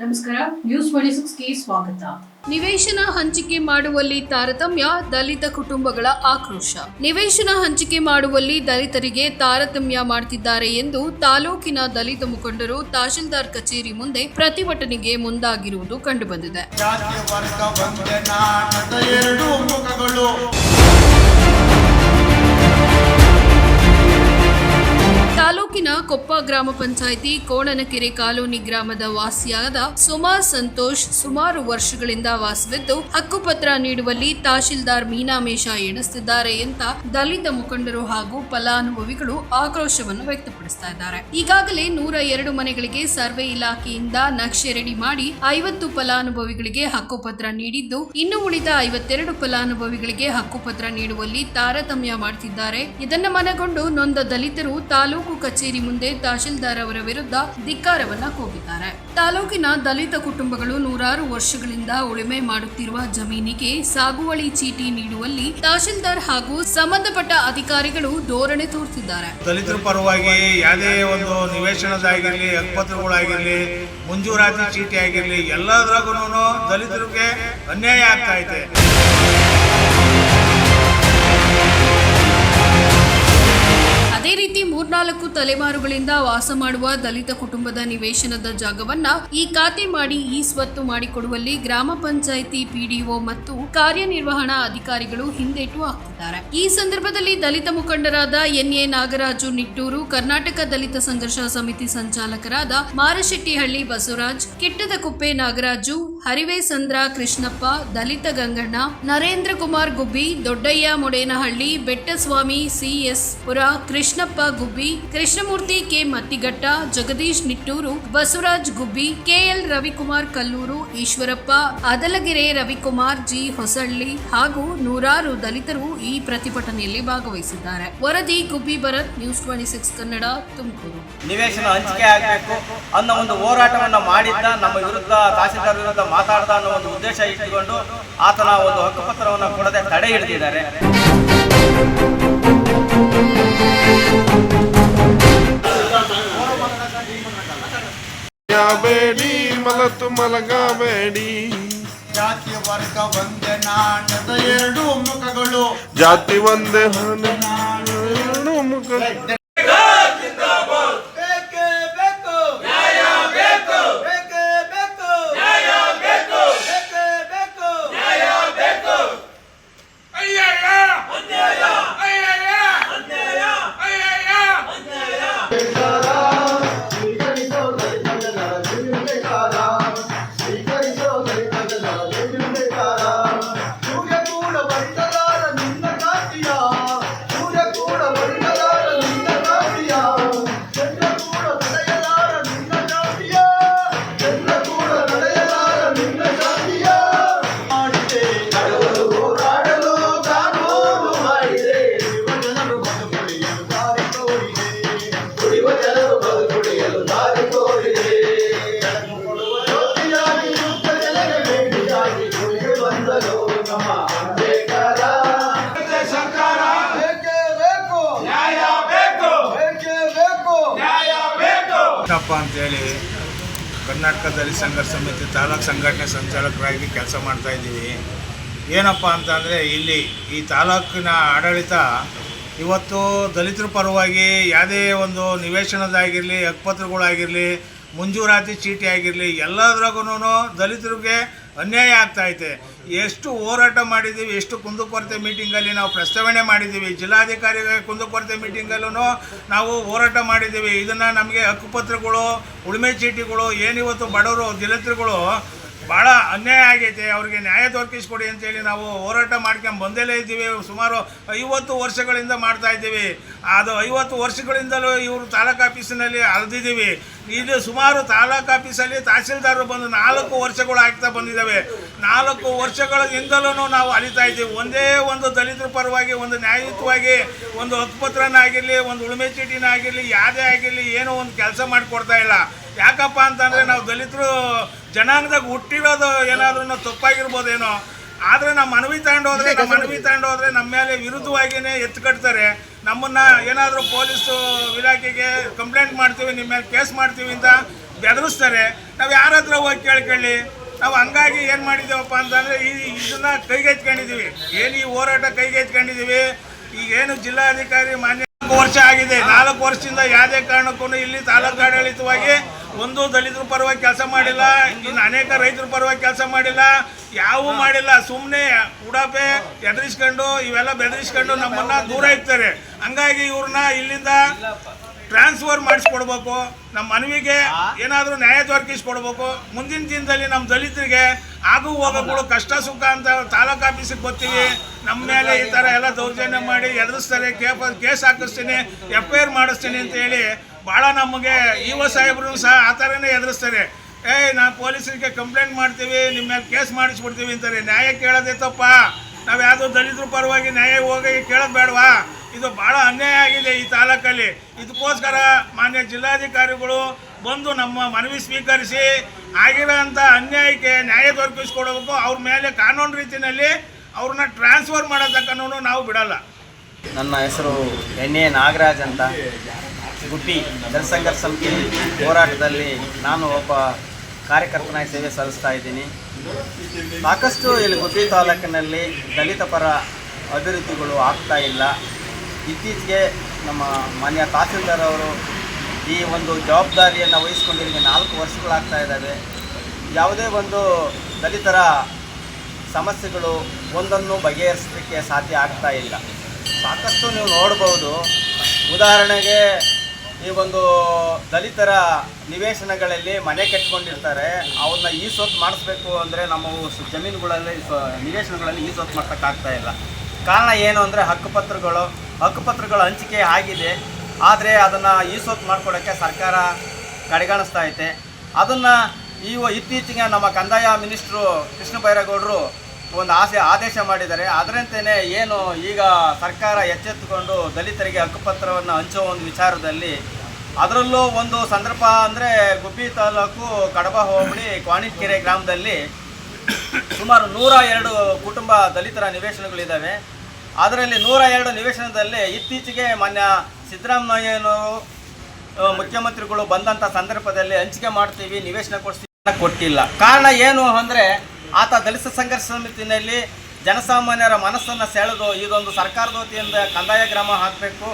ನಮಸ್ಕಾರ news twenty ಸಿಕ್ಸ್ಗೆ ಸ್ವಾಗತ. ನಿವೇಶನ ಹಂಚಿಕೆ ಮಾಡುವಲ್ಲಿ ತಾರತಮ್ಯ ದಲಿತ ಕುಟುಂಬಗಳ ಆಕ್ರೋಶ. ನಿವೇಶನ ಹಂಚಿಕೆ ಮಾಡುವಲ್ಲಿ ದಲಿತರಿಗೆ ತಾರತಮ್ಯ ಮಾಡ್ತಿದ್ದಾರೆ ಎಂದು ತಾಲೂಕಿನ ದಲಿತ ಮುಖಂಡರು ತಹಶೀಲ್ದಾರ್ ಕಚೇರಿ ಮುಂದೆ ಪ್ರತಿಭಟನೆಗೆ ಮುಂದಾಗಿರುವುದು ಕಂಡುಬಂದಿದೆ. ಜಾತಿ ವರ್ಗ ಒಂದೇ ಎರಡು ಮುಖಗಳು. ತಾಲೂಕಿನ ಕೊಪ್ಪ ಗ್ರಾಮ ಪಂಚಾಯಿತಿ ಕೋಣನಕೆರೆ ಕಾಲೋನಿ ಗ್ರಾಮದ ವಾಸಿಯಾದ ಸುಮಾ ಸಂತೋಷ್ ಸುಮಾರು ವರ್ಷಗಳಿಂದ ವಾಸವಿದ್ದು ಹಕ್ಕುಪತ್ರ ನೀಡುವಲ್ಲಿ ತಹಶೀಲ್ದಾರ್ ಮೀನಾಮೇಷ ಎಣಿಸುತ್ತಿದ್ದಾರೆ ಅಂತ ದಲಿತ ಮುಖಂಡರು ಹಾಗೂ ಫಲಾನುಭವಿಗಳು ಆಕ್ರೋಶವನ್ನು ವ್ಯಕ್ತಪಡಿಸ್ತಾ ಇದ್ದಾರೆ. ಈಗಾಗಲೇ ನೂರ ಎರಡು ಮನೆಗಳಿಗೆ ಸರ್ವೆ ಇಲಾಖೆಯಿಂದ ನಕ್ಷೆ ರೆಡಿ ಮಾಡಿ ಐವತ್ತು ಫಲಾನುಭವಿಗಳಿಗೆ ಹಕ್ಕುಪತ್ರ ನೀಡಿದ್ದು, ಇನ್ನು ಉಳಿದ ಐವತ್ತೆರಡು ಫಲಾನುಭವಿಗಳಿಗೆ ಹಕ್ಕುಪತ್ರ ನೀಡುವಲ್ಲಿ ತಾರತಮ್ಯ ಮಾಡುತ್ತಿದ್ದಾರೆ ಇದನ್ನ ಮನಗೊಂಡು ನೊಂದ ದಲಿತರು ತಾಲೂಕು ಕಚೇರಿ ಮುಂದೆ ತಹಶೀಲ್ದಾರ್ ಅವರ ವಿರುದ್ಧ ಧಿಕ್ಕಾರವನ್ನ ಕೂಗಿದ್ದಾರೆ. ತಾಲೂಕಿನ ದಲಿತ ಕುಟುಂಬಗಳು ನೂರಾರು ವರ್ಷಗಳಿಂದ ಉಳುಮೆ ಮಾಡುತ್ತಿರುವ ಜಮೀನಿಗೆ ಸಾಗುವಳಿ ಚೀಟಿ ನೀಡುವಲ್ಲಿ ತಹಶೀಲ್ದಾರ್ ಹಾಗೂ ಸಂಬಂಧಪಟ್ಟ ಅಧಿಕಾರಿಗಳು ಧೋರಣೆ ತೋರ್ತಿದ್ದಾರೆ ದಲಿತರ ಪರವಾಗಿ ಯಾವುದೇ ಒಂದು ನಿವೇಶನದಾಗಿರಲಿ, ಹಕ್ಪತ್ರಗಳಾಗಿರಲಿ, ಮಂಜೂರಾತಿ ಚೀಟಿ ಆಗಿರಲಿ ಎಲ್ಲದ್ರಾಗೂ ದಲಿತರಿಗೆ ಅನ್ಯಾಯ ಆಗ್ತಾ ಐತೆ ಮೂರ್ನಾಲ್ಕು ತಲೆಮಾರುಗಳಿಂದ ವಾಸ ಮಾಡುವ ದಲಿತ ಕುಟುಂಬದ ನಿವೇಶನದ ಜಾಗವನ್ನ ಈ ಖಾತೆ ಮಾಡಿ ಈ ಸ್ವತ್ತು ಮಾಡಿಕೊಡುವಲ್ಲಿ ಗ್ರಾಮ ಪಂಚಾಯಿತಿ ಪಿಡಿಒ ಮತ್ತು ಕಾರ್ಯನಿರ್ವಹಣಾ ಅಧಿಕಾರಿಗಳು ಹಿಂದೇಟು ಹಾಕಿದ್ದಾರೆ. ಈ ಸಂದರ್ಭದಲ್ಲಿ ದಲಿತ ಮುಖಂಡರಾದ ಎನ್ಎ ನಾಗರಾಜು ನಿಟ್ಟೂರು, ಕರ್ನಾಟಕ ದಲಿತ ಸಂಘರ್ಷ Samiti ಸಂಚಾಲಕರಾದ Marashettihalli Basavaraj, Kittadakuppe Nagaraju Harivesandra Krishnappa, Dalit Ganganna, Narendra Kumar Gubbi, Doddaiah Modenahalli, Bettaswamy CS Pura, Krishnappa Gubbi, Krishnamurthy K Mattighatta, Jagadish Nittur, Basavaraj Gubbi, KL Ravikumar Kallur, Eshwarappa, Adalagere Ravikumar G Hosahalli ಹಾಗೂ ನೂರಾರು ದಲಿತರು ಈ ಪ್ರತಿಭಟನೆಯಲ್ಲಿ ಭಾಗವಹಿಸಿದ್ದಾರೆ. ವರದಿ Gubbi Bharath, news twenty six Kannada, Tumakuru. ನಿವೇಶನ ಹಂಚಿಕೆ ಆಗಬೇಕು ಅನ್ನೋ ಒಂದು ಹೋರಾಟವನ್ನು ಮಾಡಿದ್ದ ನಮ್ಮ ವಿರುದ್ಧ, ತಹಸೀಲ್ದಾರ್ ವಿರುದ್ಧ ಮಾತಾಡ್ದ ಅನ್ನೋ ಒಂದು ಉದ್ದೇಶ ಇಟ್ಟುಕೊಂಡು ಆತನ ಒಂದು ಹಕ್ಕುಪತ್ರವನ್ನು ಕೊಡದೆ ತಡೆ ಹಿಡಿದಿದ್ದಾರೆ. ಬೇಡಿ ಮಲತು ಮಲಗಬೇಡಿ. ಜಾತಿ ವರ್ಗ ಒಂದೇ ನಾಟದ ಎರಡು ಮುಖಗಳು. ಜಾತಿ ಒಂದೇ ಹಣೆ ಬೇಕು ಏನಪ್ಪ ಅಂತೇಳಿ ಕರ್ನಾಟಕ ದಲಿತ ಸಂಘರ್ಷ ಸಮಿತಿ, ತಾಲೂಕು ಸಂಘಟನೆ ಸಂಚಾಲಕರಾಗಿ ಕೆಲಸ ಮಾಡ್ತಾ ಇದ್ದೀವಿ. ಏನಪ್ಪ ಅಂತಂದರೆ ಇಲ್ಲಿ ಈ ತಾಲೂಕಿನ ಆಡಳಿತ ಇವತ್ತು ದಲಿತರ ಪರವಾಗಿ ಯಾವುದೇ ಒಂದು ನಿವೇಶನದಾಗಿರಲಿ ಹಕ್ಪತ್ರಗಳಾಗಿರಲಿ ಮಂಜೂರಾತಿ ಚೀಟಿ ಆಗಿರಲಿ ಎಲ್ಲದ್ರಾಗೂ ದಲಿತರಿಗೆ ಅನ್ಯಾಯ ಆಗ್ತಾ ಐತೆ. ಎಷ್ಟು ಹೋರಾಟ ಮಾಡಿದ್ದೀವಿ ಎಷ್ಟು ಕುಂದುಕೊರತೆ ಮೀಟಿಂಗಲ್ಲಿ ನಾವು ಪ್ರಸ್ತಾವನೆ ಮಾಡಿದ್ದೀವಿ ಜಿಲ್ಲಾಧಿಕಾರಿ ಕುಂದುಕೊರತೆ ಮೀಟಿಂಗಲ್ಲೂ ನಾವು ಹೋರಾಟ ಮಾಡಿದ್ದೀವಿ ಇದನ್ನು ನಮಗೆ ಹಕ್ಕುಪತ್ರಗಳು, ಉಳುಮೆ ಚೀಟಿಗಳು, ಏನಿವತ್ತು ಬಡವರು, ದಲಿತರುಗಳು ಭಾಳ ಅನ್ಯಾಯ ಆಗೈತೆ, ಅವರಿಗೆ ನ್ಯಾಯ ದೊರಕಿಸ್ಕೊಡಿ ಅಂತೇಳಿ ನಾವು ಹೋರಾಟ ಮಾಡ್ಕೊಂಡು ಬಂದಲೇ ಇದ್ದೀವಿ. ಸುಮಾರು ಐವತ್ತು ವರ್ಷಗಳಿಂದ ಮಾಡ್ತಾ ಇದ್ದೀವಿ. ಅದು ಐವತ್ತು ವರ್ಷಗಳಿಂದಲೂ ಇವರು ತಾಲೂಕು ಆಫೀಸಿನಲ್ಲಿ ಅಲ್ದಿದ್ದೀವಿ. ಇದು ಸುಮಾರು ತಾಲೂಕು ಆಫೀಸಲ್ಲಿ ತಹಸೀಲ್ದಾರರು ಬಂದು ನಾಲ್ಕು ವರ್ಷಗಳು ಆಗ್ತಾ ಬಂದಿದ್ದಾವೆ. ನಾಲ್ಕು ವರ್ಷಗಳಿಂದಲೂ ನಾವು ಅಲಿತಾ ಇದ್ದೀವಿ. ಒಂದೇ ಒಂದು ದಲಿತರ ಪರವಾಗಿ, ಒಂದು ನ್ಯಾಯಯುತವಾಗಿ, ಒಂದು ಹಕ್ಕುಪತ್ರನ ಆಗಿರಲಿ ಒಂದು ಉಳುಮೆ ಚೀಟಿನ ಆಗಿರಲಿ ಯಾವುದೇ ಆಗಿರಲಿ, ಏನೋ ಒಂದು ಕೆಲಸ ಮಾಡಿಕೊಡ್ತಾ ಇಲ್ಲ. ಯಾಕಪ್ಪ ಅಂತಂದರೆ ನಾವು ದಲಿತರು ಜನಾಂಗದಾಗ ಹುಟ್ಟಿರೋದು ಏನಾದ್ರೂ ತಪ್ಪಾಗಿರ್ಬೋದೇನೋ. ಆದರೆ ನಮ್ಮ ಮನವಿ ತಗೊಂಡು ಹೋದ್ರೆ, ನಮ್ಮ ಮನವಿ ತಗೊಂಡು ಹೋದ್ರೆ ನಮ್ಮ ಮೇಲೆ ವಿರುದ್ಧವಾಗಿಯೇ ಎತ್ತು ಕಟ್ತಾರೆ. ನಮ್ಮನ್ನ ಏನಾದರೂ ಪೊಲೀಸು ಇಲಾಖೆಗೆ ಕಂಪ್ಲೇಂಟ್ ಮಾಡ್ತೀವಿ, ನಿಮ್ಮ ಮೇಲೆ ಕೇಸ್ ಮಾಡ್ತೀವಿ ಅಂತ ಬೆದರಿಸ್ತಾರೆ. ನಾವು ಯಾರ ಹತ್ರ ಹೋಗಿ ಕೇಳ್ಕೊಳ್ಳಿ? ನಾವು ಹಂಗಾಗಿ ಏನು ಮಾಡಿದ್ದೇವಪ್ಪ ಅಂತಂದರೆ, ಈ ಇದನ್ನ ಕೈಗೆತ್ಕೊಂಡಿದ್ದೀವಿ ಏನು ಈ ಹೋರಾಟ ಈಗ ಈಗೇನು ಜಿಲ್ಲಾಧಿಕಾರಿ ಮಾನ್ಯ ವರ್ಷ ಆಗಿದೆ. ನಾಲ್ಕು ವರ್ಷದಿಂದ ಯಾವುದೇ ಕಾರಣಕ್ಕೂ ಇಲ್ಲಿ ತಾಲೂಕು ಆಡಳಿತವಾಗಿ ಒಂದು ದಲಿತರ ಪರವಾಗಿ ಕೆಲಸ ಮಾಡಿಲ್ಲ, ಇನ್ನು ಅನೇಕ ರೈತರ ಪರವಾಗಿ ಕೆಲಸ ಮಾಡಿಲ್ಲ ಯಾವೂ ಮಾಡಿಲ್ಲ. ಸುಮ್ಮನೆ ಉಡಾಪೆ ಎದುರಿಸ್ಕೊಂಡು ಇವೆಲ್ಲ ಬೆದರಿಸ್ಕೊಂಡು ನಮ್ಮನ್ನ ದೂರ ಇರ್ತಾರೆ ಹಂಗಾಗಿ ಇವ್ರನ್ನ ಇಲ್ಲಿಂದ ಟ್ರಾನ್ಸ್ಫರ್ ಮಾಡಿಸ್ಕೊಡ್ಬೇಕು. ನಮ್ಮ ಮನವಿಗೆ ಏನಾದರೂ ನ್ಯಾಯ ದೊರಕಿಸ್ಕೊಡ್ಬೇಕು. ಮುಂದಿನ ದಿನದಲ್ಲಿ ನಮ್ಮ ದಲಿತರಿಗೆ ಆಗು ಹೋಗೋಗಳು ಕಷ್ಟ ಸುಖ ಅಂತ ತಾಲೂಕು ಆಫೀಸಿಗೆ ಬರ್ತೀವಿ. ನಮ್ಮ ಮೇಲೆ ಈ ಥರ ಎಲ್ಲ ದೌರ್ಜನ್ಯ ಮಾಡಿ ಎದುರಿಸ್ತಾರೆ. ಕೇಪ ಕೇಸ್ ಹಾಕಿಸ್ತೀನಿ ಎಫ್ ಐ ಆರ್ ಮಾಡಿಸ್ತೀನಿ ಅಂತ ಹೇಳಿ ಭಾಳ ನಮಗೆ ಇ ಸಾಹೇಬ್ರು ಸಹ ಆ ಥರನೇ ಎದುರಿಸ್ತಾರೆ. ಏಯ್ ನಾವು ಪೊಲೀಸರಿಗೆ ಕಂಪ್ಲೇಂಟ್ ಮಾಡ್ತೀವಿ ನಿಮ್ಮ ಮೇಲೆ ಕೇಸ್ ಮಾಡಿಸ್ಬಿಡ್ತೀವಿ ಅಂತಾರೆ. ನ್ಯಾಯ ಕೇಳೋದೇ ತಪ್ಪ? ನಾವು ಯಾವುದೋ ದಲಿತರ ಪರವಾಗಿ ನ್ಯಾಯ ಹೋಗಿ ಕೇಳೋದು ಬೇಡವಾ? ಇದು ಭಾಳ ಅನ್ಯಾಯ ಆಗಿದೆ ಈ ತಾಲೂಕಲ್ಲಿ. ಇದಕ್ಕೋಸ್ಕರ ಮಾನ್ಯ ಜಿಲ್ಲಾಧಿಕಾರಿಗಳು ಬಂದು ನಮ್ಮ ಮನವಿ ಸ್ವೀಕರಿಸಿ ಆಗಿರೋಂಥ ಅನ್ಯಾಯಕ್ಕೆ ನ್ಯಾಯ ದೊರಕಿಸ್ಕೊಡ್ಬೇಕು. ಅವ್ರ ಮೇಲೆ ಕಾನೂನು ರೀತಿಯಲ್ಲಿ ಅವ್ರನ್ನ ಟ್ರಾನ್ಸ್ಫರ್ ಮಾಡೋ ತಕ್ಕನೂ ನಾವು ಬಿಡಲ್ಲ. ನನ್ನ ಹೆಸರು ಎನ್ ಎ ನಾಗರಾಜ್ ಅಂತ. ಗುಬ್ಬಿ ಜನಸಂಘರ್ಷ ಸಮಿತಿ ಹೋರಾಟದಲ್ಲಿ ನಾನು ಒಬ್ಬ ಕಾರ್ಯಕರ್ತನಾಗಿ ಸೇವೆ ಸಲ್ಲಿಸ್ತಾ ಇದ್ದೀನಿ. ಸಾಕಷ್ಟು ಇಲ್ಲಿ ಗುಬ್ಬಿ ತಾಲೂಕಿನಲ್ಲಿ ದಲಿತ ಪರ ಅಭಿವೃದ್ಧಿಗಳು ಆಗ್ತಾ ಇಲ್ಲ. ಇತ್ತೀಚೆಗೆ ನಮ್ಮ ಮಾನ್ಯ ತಹಸೀಲ್ದಾರ್ ಅವರು ಈ ಒಂದು ಜವಾಬ್ದಾರಿಯನ್ನು ವಹಿಸ್ಕೊಂಡಿರಿಗೆ ನಾಲ್ಕು ವರ್ಷಗಳಾಗ್ತಾ ಇದ್ದಾವೆ. ಯಾವುದೇ ಒಂದು ದಲಿತರ ಸಮಸ್ಯೆಗಳು ಒಂದನ್ನು ಬಗೆಹರಿಸಲಿಕ್ಕೆ ಸಾಧ್ಯ ಆಗ್ತಾ ಇಲ್ಲ. ಸಾಕಷ್ಟು ನೀವು ನೋಡ್ಬೋದು. ಉದಾಹರಣೆಗೆ ಈ ಒಂದು ದಲಿತರ ನಿವೇಶನಗಳಲ್ಲಿ ಮನೆ ಕಟ್ಕೊಂಡಿರ್ತಾರೆ. ಅವನ್ನ ಈ ಸೊತ್ತು ಮಾಡಿಸ್ಬೇಕು ಅಂದರೆ ನಮ್ಮ ಜಮೀನುಗಳಲ್ಲಿ ನಿವೇಶನಗಳಲ್ಲಿ ಈ ಸೊತ್ತು ಮಾಡೋಕ್ಕಾಗ್ತಾ ಇಲ್ಲ. ಕಾರಣ ಏನು ಅಂದರೆ ಹಕ್ಕುಪತ್ರಗಳು ಹಕ್ಕುಪತ್ರಗಳ ಹಂಚಿಕೆ ಆಗಿದೆ, ಆದರೆ ಅದನ್ನು ಈಸೋತ್ ಮಾಡ್ಕೊಳ್ಳೋಕ್ಕೆ ಸರ್ಕಾರ ಕಡೆಗಾಣಿಸ್ತಾ ಐತೆ. ಅದನ್ನು ಈ ಇತ್ತೀಚೆಗೆ ನಮ್ಮ ಕಂದಾಯ ಮಿನಿಸ್ಟ್ರು ಕೃಷ್ಣ ಬೈರೇಗೌಡರು ಒಂದು ಆಸೆ, ಆದೇಶ ಮಾಡಿದ್ದಾರೆ. ಅದರಂತೆಯೇ ಏನು ಈಗ ಸರ್ಕಾರ ಎಚ್ಚೆತ್ತುಕೊಂಡು ದಲಿತರಿಗೆ ಹಕ್ಕುಪತ್ರವನ್ನು ಹಂಚೋ ಒಂದು ವಿಚಾರದಲ್ಲಿ ಅದರಲ್ಲೂ ಒಂದು ಸಂದರ್ಭ ಅಂದರೆ ಗುಬ್ಬಿ ತಾಲೂಕು ಕಡಬ ಹೋಬಳಿ ಕ್ವಾಣಿಕೆರೆ ಗ್ರಾಮದಲ್ಲಿ ಸುಮಾರು ನೂರ ಎರಡು ಕುಟುಂಬ ದಲಿತರ ನಿವೇಶನಗಳಿದ್ದಾವೆ ಅದರಲ್ಲಿ ನೂರ ಎರಡು ನಿವೇಶನದಲ್ಲಿ ಇತ್ತೀಚೆಗೆ ಮಾನ್ಯ ಸಿದ್ದರಾಮಯ್ಯನವರು ಮುಖ್ಯಮಂತ್ರಿಗಳು ಬಂದಂಥ ಸಂದರ್ಭದಲ್ಲಿ ಹಂಚಿಕೆ ಮಾಡ್ತೀವಿ, ನಿವೇಶನ ಕೊಡ್ತೀವಿ ಅಂತ ಕೊಟ್ಟಿಲ್ಲ. ಕಾರಣ ಏನು ಅಂದರೆ ಆತ ದಲಿತ ಸಂಘರ್ಷ ಸಮಿತಿನಲ್ಲಿ ಜನಸಾಮಾನ್ಯರ ಮನಸ್ಸನ್ನು ಸೆಳೆದು ಇದೊಂದು ಸರ್ಕಾರದ ವತಿಯಿಂದ ಕಂದಾಯ ಗ್ರಾಮ ಹಾಕಬೇಕು,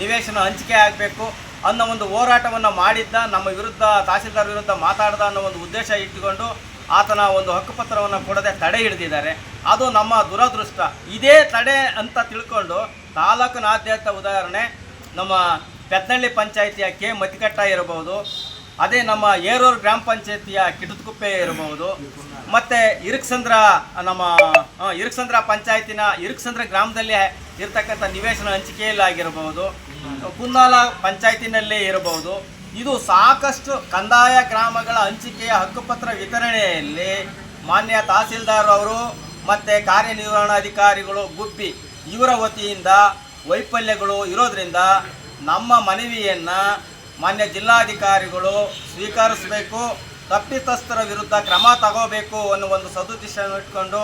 ನಿವೇಶನ ಹಂಚಿಕೆ ಆಗಬೇಕು ಅನ್ನೋ ಒಂದು ಹೋರಾಟವನ್ನು ಮಾಡಿದ್ದ, ನಮ್ಮ ವಿರುದ್ಧ ತಹಸೀಲ್ದಾರ್ ವಿರುದ್ಧ ಮಾತಾಡ್ದ ಅನ್ನೋ ಒಂದು ಉದ್ದೇಶ ಇಟ್ಟುಕೊಂಡು ಆತನ ಒಂದು ಹಕ್ಕುಪತ್ರವನ್ನು ಕೊಡದೆ ತಡೆ ಹಿಡಿದಿದ್ದಾರೆ. ಅದು ನಮ್ಮ ದುರದೃಷ್ಟ. ಇದೇ ತಡೆ ಅಂತ ತಿಳ್ಕೊಂಡು ತಾಲೂಕಿನಾದ್ಯಂತ ಉದಾಹರಣೆ, ನಮ್ಮ ಪೆತ್ನಳ್ಳಿ ಪಂಚಾಯಿತಿಯ ಕೆ. ಮತಿಕಟ್ಟ ಇರಬಹುದು, ಅದೇ ನಮ್ಮ ಏರೂರು ಗ್ರಾಮ ಪಂಚಾಯಿತಿಯ ಕಿಟುತ್ಕುಪ್ಪೆ ಇರಬಹುದು, ಮತ್ತು ಇರುಕ್ಸಂದ್ರ ನಮ್ಮ ಇರುಕ್ಸಂದ್ರ ಪಂಚಾಯತಿನ ಇರುಕ್ಸಂದ್ರ ಗ್ರಾಮದಲ್ಲಿ ಇರ್ತಕ್ಕಂಥ ನಿವೇಶನ ಹಂಚಿಕೆಯಲ್ಲಾಗಿರಬಹುದು ಕುಂದಾಲ ಪಂಚಾಯತಿನಲ್ಲೇ ಇರಬಹುದು ಇದು ಸಾಕಷ್ಟು ಕಂದಾಯ ಗ್ರಾಮಗಳ ಹಂಚಿಕೆಯ ಹಕ್ಕುಪತ್ರ ವಿತರಣೆಯಲ್ಲಿ ಮಾನ್ಯ ತಹಸೀಲ್ದಾರ್ ಅವರು ಮತ್ತು ಕಾರ್ಯನಿರ್ವಹಣಾಧಿಕಾರಿಗಳು ಗುಬ್ಬಿ ಇವರ ವತಿಯಿಂದ ವೈಫಲ್ಯಗಳು ಇರೋದರಿಂದ ನಮ್ಮ ಮನವಿಯನ್ನು ಮಾನ್ಯ ಜಿಲ್ಲಾಧಿಕಾರಿಗಳು ಸ್ವೀಕರಿಸಬೇಕು, ತಪ್ಪಿತಸ್ಥರ ವಿರುದ್ಧ ಕ್ರಮ ತಗೋಬೇಕು ಅನ್ನೋ ಒಂದು ಸದುದ್ದೇಶವನ್ನು ಇಟ್ಕೊಂಡು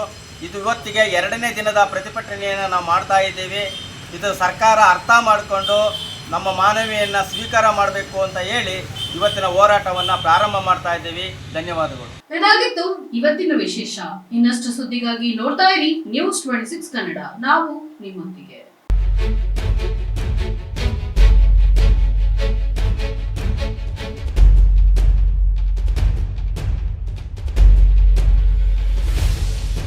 ಇದು ಇವತ್ತಿಗೆ ಎರಡನೇ ದಿನದ ಪ್ರತಿಭಟನೆಯನ್ನು ನಾವು ಮಾಡ್ತಾ ಇದ್ದೀವಿ. ಇದು ಸರ್ಕಾರ ಅರ್ಥ ಮಾಡಿಕೊಂಡು ನಮ್ಮ ಮಾನವಿಯನ್ನು ಸ್ವೀಕಾರ ಮಾಡಬೇಕು ಅಂತ ಹೇಳಿ ಇವತ್ತಿನ ಹೋರಾಟವನ್ನು ಪ್ರಾರಂಭ ಮಾಡ್ತಾ ಇದ್ದೀವಿ. ಧನ್ಯವಾದಗಳು. ಇದಾಗಿತ್ತು ಇವತ್ತಿನ ವಿಶೇಷ. ಇನ್ನಷ್ಟು ಸುದ್ದಿಗಾಗಿ ನೋಡ್ತಾ ಇರಿ ನ್ಯೂಸ್ ಟ್ವೆಂಟಿ ಸಿಕ್ಸ್ ಕನ್ನಡ ನಾವು ನಿಮ್ಮೊಂದಿಗೆ.